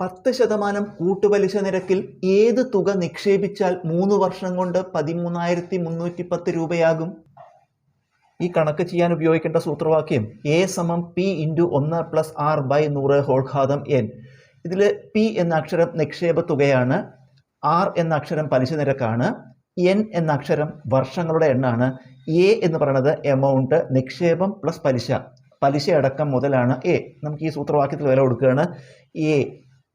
പത്ത് ശതമാനം കൂട്ടുപലിശ നിരക്കിൽ ഏത് തുക നിക്ഷേപിച്ചാൽ മൂന്ന് വർഷം കൊണ്ട് പതിമൂന്നായിരത്തി മുന്നൂറ്റി പത്ത് രൂപയാകും? ഈ കണക്ക് ചെയ്യാൻ ഉപയോഗിക്കേണ്ട സൂത്രവാക്യം എ സമം പി ഇന്റു ഒന്ന് പ്ലസ് ആർ ബൈ നൂറ് ഹോൾഘാതം എൻ ഇതിൽ പി എന്ന അക്ഷരം നിക്ഷേപ തുകയാണ് ആർ എന്ന അക്ഷരം പലിശ നിരക്കാണ് എൻ എന്ന അക്ഷരം വർഷങ്ങളുടെ എണ്ണാണ്. എ എന്ന് പറയുന്നത് എമൗണ്ട് നിക്ഷേപം പ്ലസ് പലിശ. പലിശ അടക്കം മുതലാണ് എ നമുക്ക് ഈ സൂത്രവാക്യത്തിൽ വില കൊടുക്കുകയാണ്. എ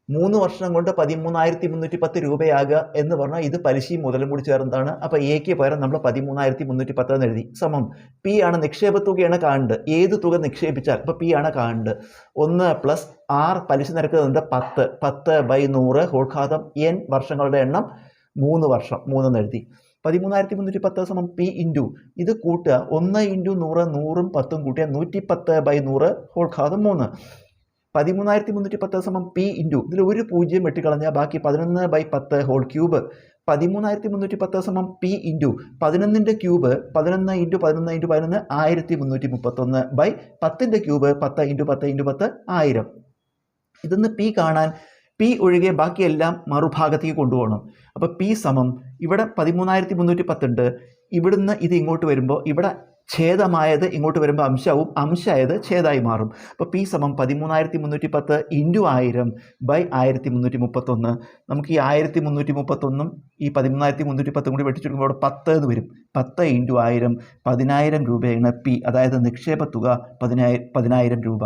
മൂന്ന് വർഷം കൊണ്ട് പതിമൂന്നായിരത്തി മുന്നൂറ്റി പത്ത് രൂപയാകുക എന്ന് പറഞ്ഞാൽ ഇത് പലിശയും മുതലും കൂടി ചേർന്നതാണ്. അപ്പോൾ എക്ക് പകരം നമ്മൾ പതിമൂന്നായിരത്തി മുന്നൂറ്റി പത്ത് എന്ന് എഴുതി. സമം. പി ആണ് നിക്ഷേപ തുകയാണ് കാണേണ്ടത്. ഏത് തുക നിക്ഷേപിച്ചാൽ? ഇപ്പോൾ പി ആണ് കാണേണ്ടത്. ഒന്ന് പ്ലസ് ആർ പലിശ നിരക്ക് തന്നത് പത്ത്. പത്ത് ബൈ നൂറ് ഹോൾഘാതം എൻ വർഷങ്ങളുടെ എണ്ണം മൂന്ന് വർഷം. മൂന്നെന്ന് എഴുതി. പതിമൂന്നായിരത്തി മുന്നൂറ്റി പത്ത് സമം പി ഇന്റു ഇത് കൂട്ടുക. ഒന്ന് ഇന്റു നൂറ് നൂറും പത്തും കൂട്ടിയാൽ നൂറ്റി പത്ത് ബൈ നൂറ് ഹോൾഘാതം മൂന്ന്. പതിമൂന്നായിരത്തി മുന്നൂറ്റി പത്ത് സമം പി ഇന്റു ഇതിൽ ഒരു പൂജ്യം വെട്ടിക്കളഞ്ഞാൽ ബാക്കി പതിനൊന്ന് ബൈ പത്ത് ഹോൾ ക്യൂബ് പതിമൂന്നായിരത്തി മുന്നൂറ്റി പത്ത് സമം പി ഇന്റു പതിനൊന്നിന്റെ ക്യൂബ് പതിനൊന്ന് ഇന്റു പതിനൊന്ന് ഇന്റു പതിനൊന്ന് ആയിരത്തി മുന്നൂറ്റി മുപ്പത്തൊന്ന് ബൈ പത്തിന്റെ ക്യൂബ് പത്ത് ഇന്റു പത്ത് ഇന്റു പത്ത് ആയിരം. ഇതൊന്ന് പി കാണാൻ പി ഒഴികെ ബാക്കിയെല്ലാം മറുഭാഗത്തേക്ക് കൊണ്ടുപോകണം. അപ്പോൾ പി സമം ഇവിടെ പതിമൂന്നായിരത്തി മുന്നൂറ്റി പത്തുണ്ട് ഇവിടുന്ന് ഇത് ഇങ്ങോട്ട് വരുമ്പോൾ ഇവിടെ ഛേദമായത് ഇങ്ങോട്ട് വരുമ്പോൾ അംശവും അംശമായത് ഛേദമായി മാറും. അപ്പോൾ പി സമം പതിമൂന്നായിരത്തി മുന്നൂറ്റി പത്ത് ഇന്റു ആയിരം ബൈ ആയിരത്തി മുന്നൂറ്റി മുപ്പത്തൊന്ന് നമുക്ക് ഈ ആയിരത്തി മുന്നൂറ്റി മുപ്പത്തൊന്നും ഈ പതിമൂന്നായിരത്തി മുന്നൂറ്റി പത്തും കൂടി വെട്ടിച്ചുടുമ്പോൾ അവിടെ പത്ത് എന്ന് വരും. പത്ത് ഇന്റു ആയിരം പതിനായിരം രൂപയാണ് പി അതായത് നിക്ഷേപ തുക പതിനായിരം പതിനായിരം രൂപ.